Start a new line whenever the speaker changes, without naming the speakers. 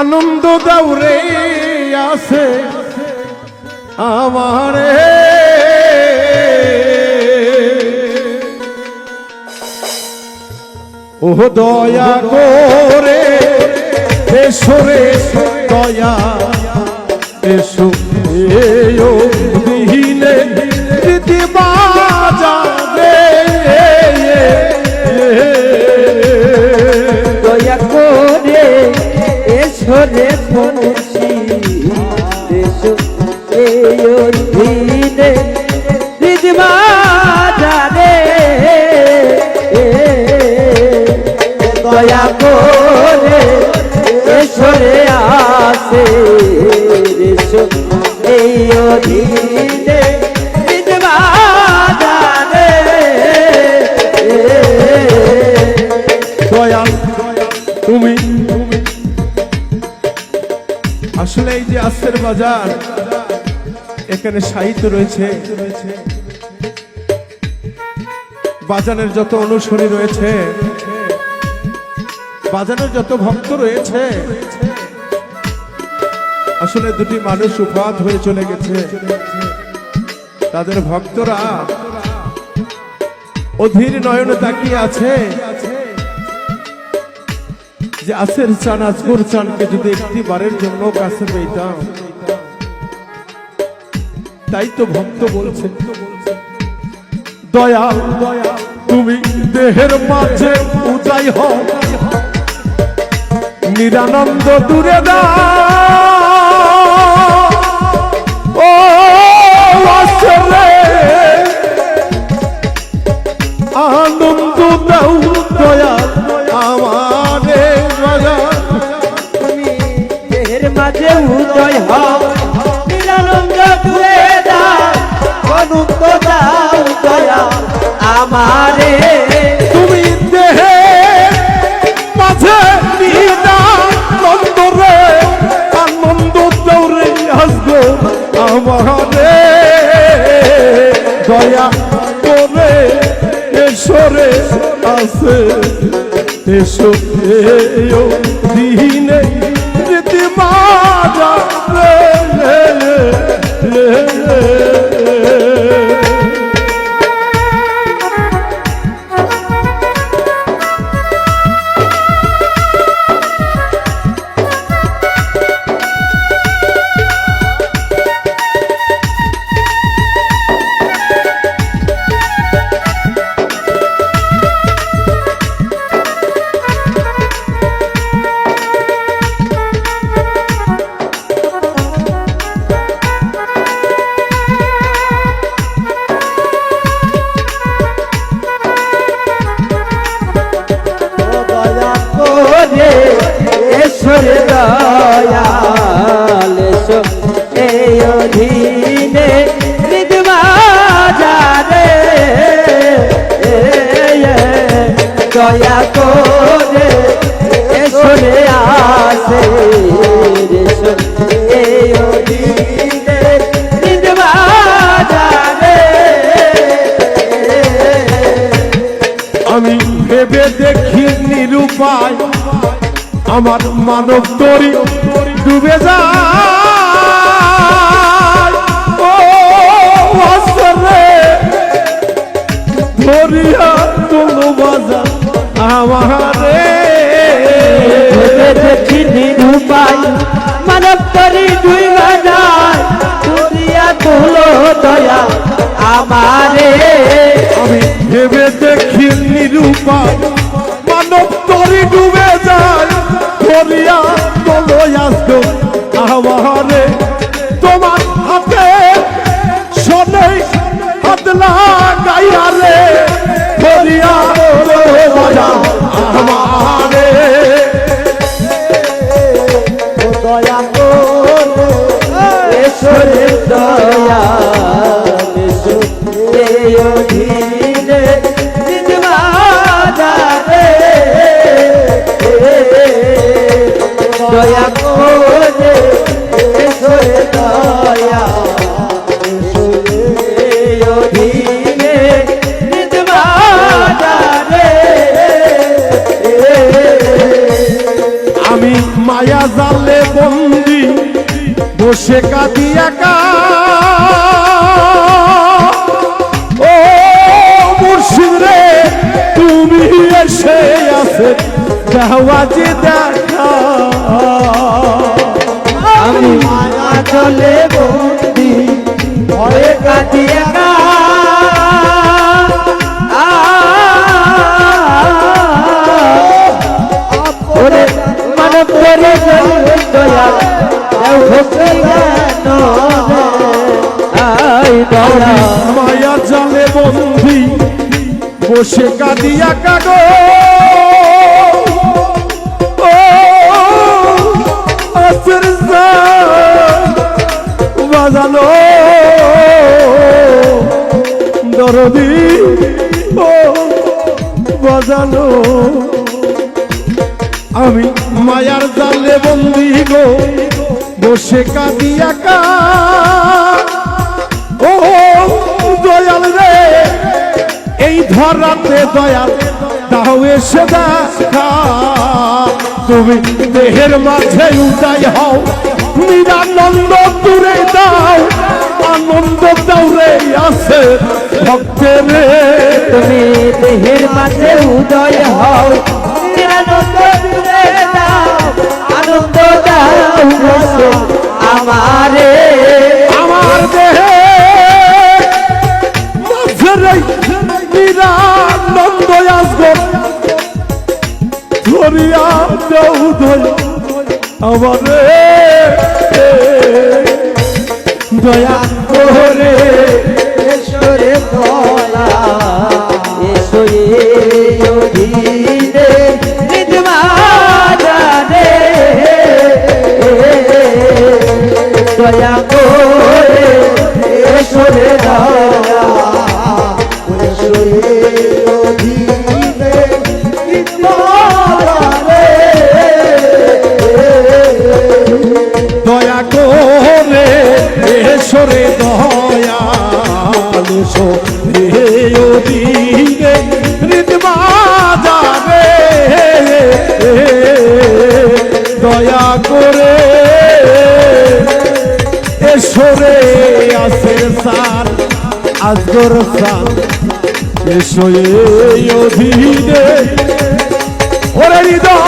আনন্দ দাউরে আছে আমারে। ও দয়া করে এসরে দয়া এসো। এও
দয়া করে এসো রে আসে এই অধীনে
তুমি। আসলে এই যে আস্তের বাজার, এখানে সাহিত্য রয়েছে। বাজানের যত অনুসরী রয়েছে বাজানের যত ভক্ত রয়েছে, আসলে দুটি মানুষ উপাত হয়ে চলে গেছে। তাদের ভক্তরা অধীর নয়নে তাকিয়ে আছে যে আসের চান, আজকুর চানকে যদি একটি বারের জন্য কাছে পেতাম, তাই তো ভক্ত বলছে, দয়াল দয়া তুমি দেহের মাঝে উজাই হও। নিরানন্দ দূরে দাও ও আনন্দ দাও দয়া আমারে
দেহের মাঝে উদয় আমারে
এসো এও দিনে রীতি রে রে রে রে।
দয়াল এই অধীনে নিদমা যারে দয়া করে এসরে আসে এই অধীনে নিদমা যারে
আমি ভেবে দেখি নিরুপায় আমার মানব তরি ডুবে যায়। ও আসরে ধরিয়া তুলো বাজা আমারে।
মানব দুনিয়া তুলো দয়া আমারে।
আমি ভেবে দেখি নিরুপায়
দয়া করে দয়া। এসো বাজারে।
আমি মায়া জালে বন্দি, বসে কাঁদি একা। ও মুর্শিদ রে, তুমি এসে আছে। দেওয়াজি দেখা
আমি মায়া চলে বন্দি, ভয়ে কাটি একা মানব করে দয়া
মায়া জালে বন্দি বসে কাঁদিয়া কাগো আসর বাজানো দরদি। ও বাজানো আমি মায়ার জালে বন্দি গো, বসে কাঁদিয়া কা ও, দয়াল রে, এই ধরাতে দয়াল তাও এসে দেখা। তুমি দেহের মাঝে উদায় হও। নিরানন্দ দূরে দাও। আনন্দ দৌড়ে আসে ভক্তের।
তুমি দেহের মাঝে উদয় আমারে
দয়া
এসো
হে অধীনে হৃদবাজারে দয়া করে আসে সার আজগর সার। এসো অধীনে। ওরে হৃদয়